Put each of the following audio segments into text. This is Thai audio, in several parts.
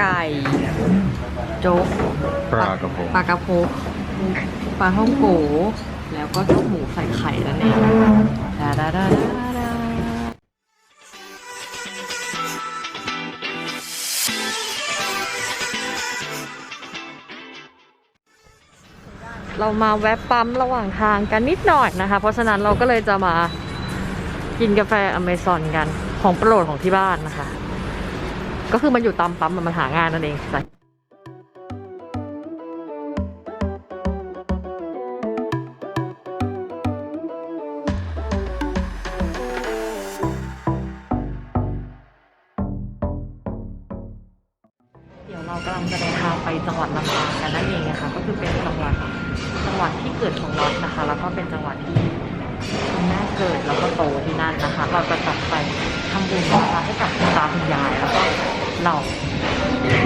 อันนี้คือโจ๊กไก่โจ๊กปลากระพงปลากระพงปลาท่องโกแล้วก็โจ๊กหมูใส่ไข่นั่นเองดาดาดาดาดาเรามาแวะปั๊มระหว่างทางกันนิดหน่อยนะคะ เพราะฉะนั้นเราก็เลยจะมากินกาแฟอเมซอนกันของโปรดของที่บ้านนะคะ ก็คือมันอยู่ตามปั๊มมันหางานนั่นเองใส่เดี๋ยวเรากำลังจะเดินทางไปจังหวัดลำปางกันนั่นเองนะคะก็คือเป็นจังหวัดจังหวัดที่เกิดของวัดนะคะ แล้วก็เป็นจังหวัดที่คุณแม่เกิดแล้วก็โตที่นั่นนะคะ เราจะกลับไปทำบุญนะคะให้กับคุณตาคุณยายแล้วก็ เรา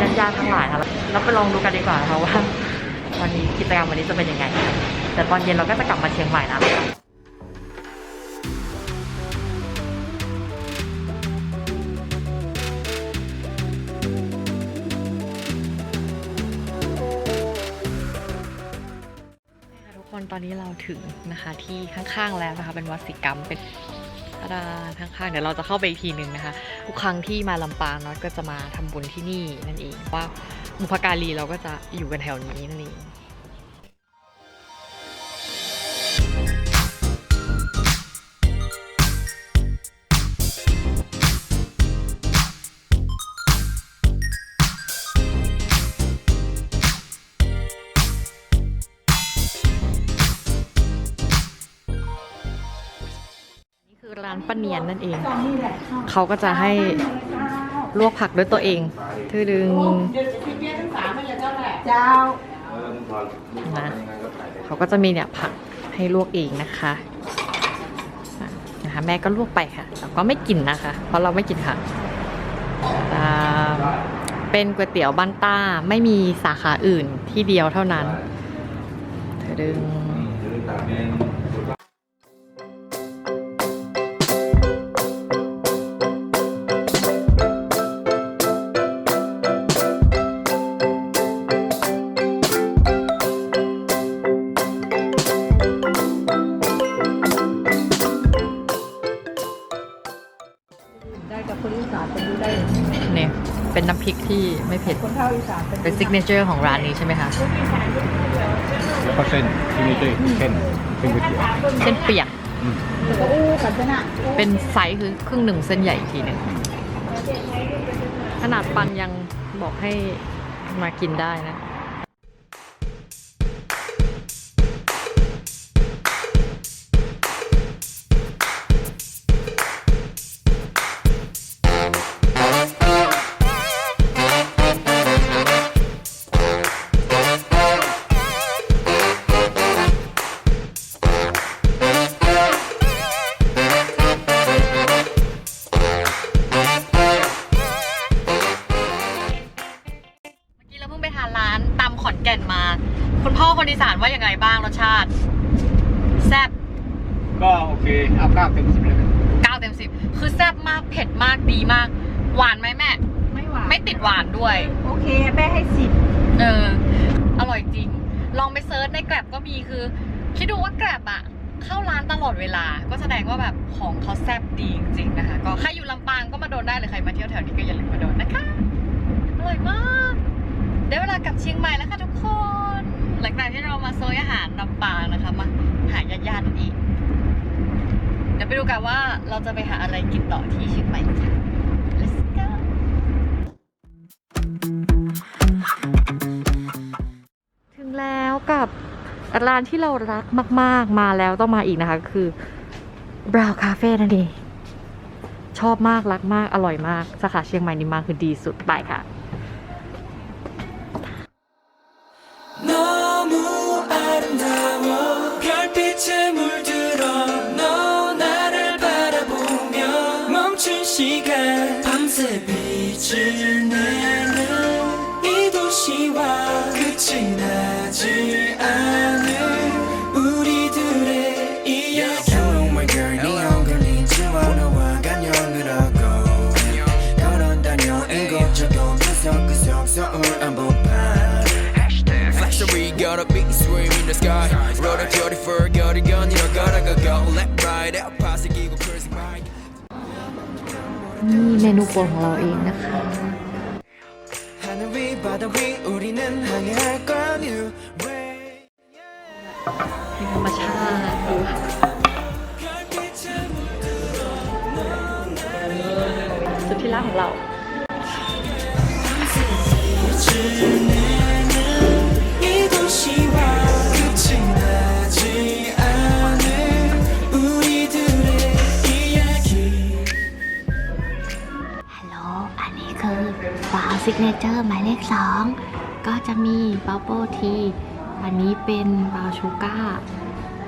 ญาติญาติๆทั้งหลายค่ะแล้วไปลองดูกันดีกว่านะคะว่า วันนี้กิจกรรมวันนี้จะเป็นยังไง แต่ตอนเย็นเราก็จะกลับมาเชียงใหม่นะทุกคนตอนนี้เราถึงนะคะที่ข้างๆแล้วนะคะเป็นวัดศิกรรมเป็น ตาดาข้างๆเดี๋ยวเราจะเข้าไปอีกทีหนึ่งนะคะ ทุกครั้งที่มาลำปางเนาะก็จะมาทำบุญที่นี่นั่นเองว่าบุพการีเราก็จะอยู่กันแถวนี้นั่นเองานป้าเนียนนั่นเอง เขาก็จะให้ลวกผักด้วยตัวเองทือดึงเจ้านะเขาก็จะมีเนี่ยผักให้ลวกเองนะคะอะนะคะ แม่ก็ลวกไปค่ะแต่ก็ไม่กินนะคะ เพราะเราไม่กินค่ะอ่าเป็นก๋วยเตี๋ยวบ้านต้าไม่มีสาขาอื่นที่เดียวเท่านั้นทือดึง เนี่ยเป็นน้ำพริกที่ไม่เผ็ด คนเท่าอีสานเป็นเป็นซิกเนเจอร์ของร้านนี้ใช่ไหมคะแล้วก็เส้นที่นี่ด้วยเส้นเส้นก๋วยเตี๋ยวเส้นเปียกแล้วก็อู้กันชนะเป็นไซส์คือครึ่งหนึ่งเส้นใหญ่อีกทีหนึ่งขนาดปันยังบอกให้มากินได้นะ มา คุณพ่อคนอีสานว่ายังไงบ้างรสชาติ แซ่บก็โอเคเอาเก้าเต็มสิบเลยกันเก้าเต็มสิบคือแซ่บมากเผ็ดมากดีมาก หวานไหมแม่ ไม่หวานไม่ติดหวานด้วย โอเคแม่ให้สิบเออ อร่อยจริง ลองไปเซิร์ชในแกร็บก็มีคือ คิดดูว่าแกร็บอะเข้าร้านตลอดเวลา ก็แสดงว่าแบบของเขาแซ่บดีจริงๆนะคะ ก็ใครอยู่ลำปางก็มาโดนได้เลยใครมาเที่ยวแถวนี้ก็อย่าลืมมาโดนนะคะ อร่อยมาก ได้เวลากลับเชียงใหม่แล้วค่ะทุกคน หลังจากที่เรามาโซยอาหารลำปางนะคะมาหาญาติๆนั่นเองเดี๋ยวไปดูกันว่าเราจะไปหาอะไรกินต่อที่เชียงใหม่ค่ะ let's go ถึงแล้วกับร้านที่เรารักมากๆมาแล้วต้องมาอีกนะคะคือ Brown Cafe นั่นเองชอบมาก รักมาก อร่อยมาก สาขาเชียงใหม่นี่มาคือดีสุดไปค่ะ 아름다워 별빛에 물들어 너 나를 바라보며 멈춘 시간 밤새 빛을 นี่เมนูโปรดของเราเองนะคะ ธรรมชาติสุดที่รักของเรา ฝาวซิกเนเจอร์หมายเลขสองก็จะมีบับเบิลทีอันนี้เป็นบาวน์ชูก้า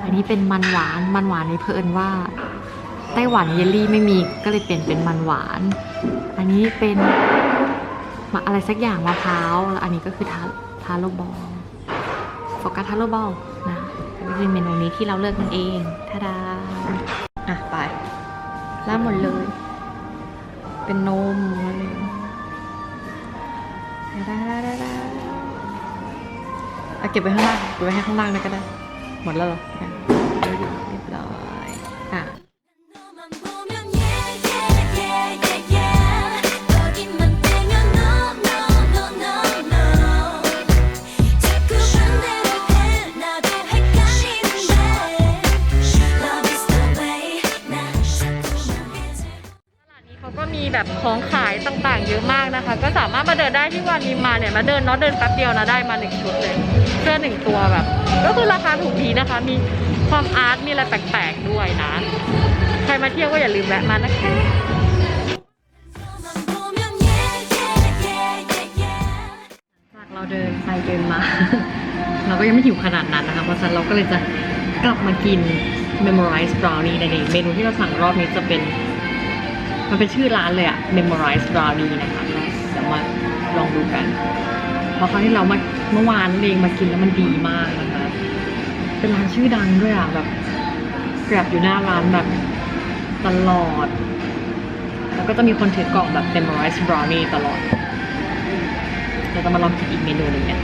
อันนี้เป็นมันหวานมันหวานนี่เพิ่นว่าไต้หวันเยลลี่ไม่มีก็เลยเปลี่ยนเป็นมันหวาน อันนี้เป็นมะอะไรสักอย่างมะพร้าวแล้วอันนี้ก็คือทาทาโรบอลโฟกัสทาโรบอลนะก็คือเมนูนี้ที่เราเลือกกันเองทาดาอะไปร้าหมดเลย เป็นนม เอาเก็บไว้ข้างล่างเก็บไว้ให้ข้างล่างเลยก็ได้ หมดแล้วเหรออ่ะเรียบร้อยอ่ะ 너만 보면 yeah yeah yeah yeah yeah 거기만 빼면 no no no no no 자꾸 반대로 해 나도 헷갈리는데 Love is the way 나 자꾸만 이제 ตลาดนี้เขาก็มีแบบของขายต่างๆ เยอะมากนะคะ ก็สามารถมาเดินได้ที่วันนี้มาเนี่ยมาเดินเนาะเดินแป๊บเดียวนะได้มาหนึ่งชุดเลยเ สื้อหนึ่งตัวแบบ ก็คือราคาถูกดีนะคะ มีความอาร์ตมีอะไรแปลกๆด้วยนะ ใครมาเที่ยวก็อย่าลืมแวะมานะคะจากเราเดินไปเดินมา เราก็ยังไม่หิวขนาดนั้นนะคะ เพราะฉะนั้นเราก็เลยจะกลับมากิน memorize brownie ในเมนูที่เราสั่งรอบนี้จะเป็น มันเป็นชื่อร้านเลยอะ memorize brownie นะคะเดี๋ยวมาลองดูกัน เพราะครั้งที่เรามาเมื่อวานนั่นเองมากินแล้วมันดีมากนะคะเป็นร้านชื่อดังด้วยอะแบบแกลบอยู่หน้าร้านแบบตลอด แล้วก็จะมีคนถือกล่องแบบ memorize brownie ตลอดเราจะมาลองกินอีกเมนูหนึ่งกัน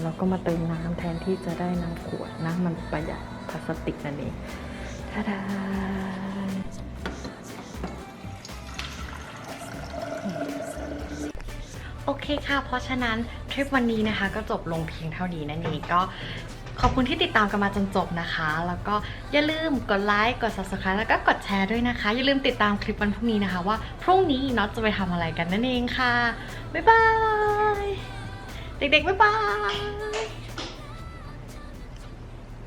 มาแล้วก็มาเติมน้ำแทนที่จะได้น้ำขวดนะมันประหยัดพลาสติกนั่นเองทาดาโอเคค่ะ เพราะฉะนั้นทริปวันนี้นะคะ ก็จบลงเพียงเท่านี้นั่นเองก็ขอบคุณที่ติดตามกันมาจนจบนะคะ แล้วก็อย่าลืมกดไลค์ กด subscribe แล้วก็กดแชร์ด้วยนะคะ อย่าลืมติดตามคลิปวันพรุ่งนี้นะคะ ว่าพรุ่งนี้น็อตจะไปทำอะไรกันนั่นเองค่ะ บ๊ายบาย เด็กๆบ๊ายบาย